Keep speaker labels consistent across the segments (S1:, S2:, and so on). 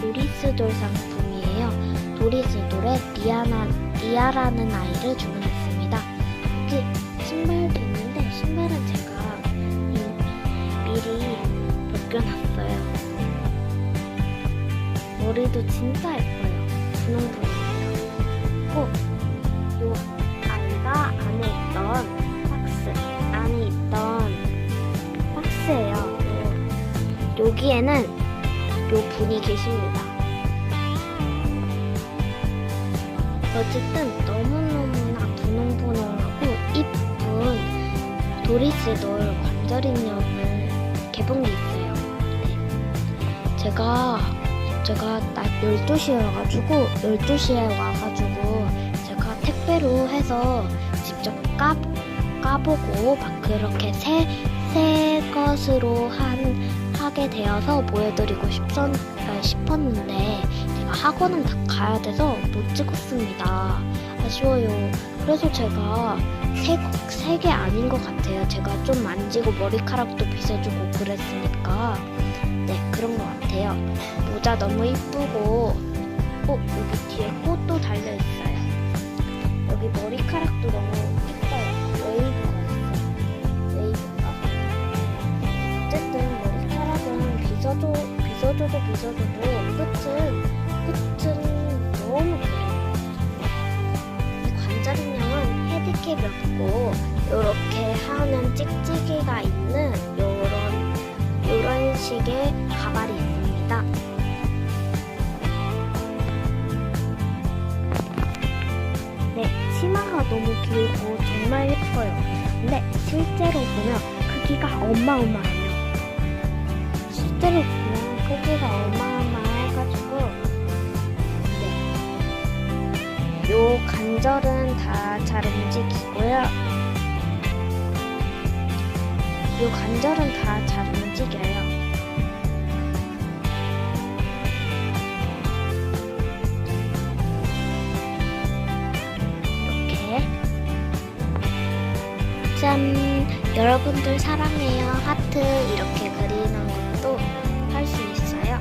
S1: 도리스돌 상품이에요. 도리스돌에 리아나, 리아라는 아이를 주문했습니다. 여기 신발도 있는데 신발은 제가 이- 미리 벗겨놨어요. 머리도 진짜 예뻐요. 분홍분홍해요. 꼭 요 아이가 안에 있던 박스 안에 있던 박스예요. 요, 여기에는 요 분이 계십니다. 어쨌든 너무너무나 분홍분홍하고 이쁜 도리스돌 관절 인형을 개봉이 있어요. 네. 제가 제가 낮 12시여가지고 12시에 와가지고 제가 택배로 해서 직접 까, 까보고 막 그렇게 새, 새 것으로 한, 하게 되어서 보여드리고 싶었, 아, 싶었는데 제가 학원은 다 가야 돼서 못 찍었습니다. 아쉬워요. 그래서 제가 새, 새게 아닌 것 같아요. 제가 좀 만지고 머리카락도 빗어주고 그랬으니까 네 그런 것 같아요. 모자 너무 이쁘고 어 여기 뒤에 꽃도 달려 있어요. 여기 머리카락도 빗어줘도 빗어줘도 끝은 끝은 너무 그래요. 이 관절 인형은 헤드캡이 없고 이렇게 하는 찍찍이가 있는 요런 요런 식의 가발이 있습니다. 네, 치마가 너무 길고 정말 예뻐요. 근데 실제로 보면 크기가 어마어마해요. 실제로 크기가 어마어마해가지고 네. 요 관절은 다 잘 움직이고요. 요 관절은 다 잘 움직여요. 짠 여러분들 사랑해요 하트 이렇게 그리는 것도 있어요?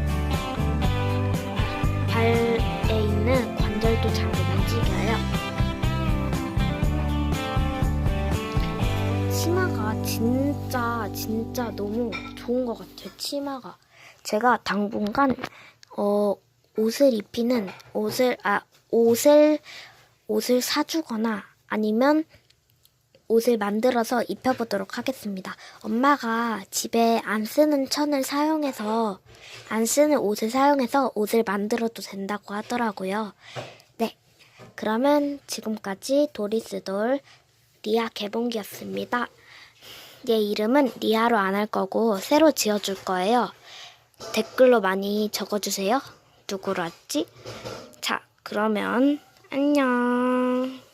S1: 발에 있는 관절도 잘 움직여요. 치마가 진짜 진짜 너무 좋은 것 같아요 치마가. 제가 당분간 어 옷을 입히는 옷을 아 옷을 옷을 사주거나 아니면 옷을 만들어서 입혀보도록 하겠습니다. 엄마가 집에 안 쓰는 천을 사용해서 안 쓰는 옷을 사용해서 옷을 만들어도 된다고 하더라고요. 네. 그러면 지금까지 도리스돌 리아 개봉기였습니다. 얘 이름은 리아로 안 할 거고 새로 지어줄 거예요. 댓글로 많이 적어주세요. 누구로 할지. 자, 그러면 안녕.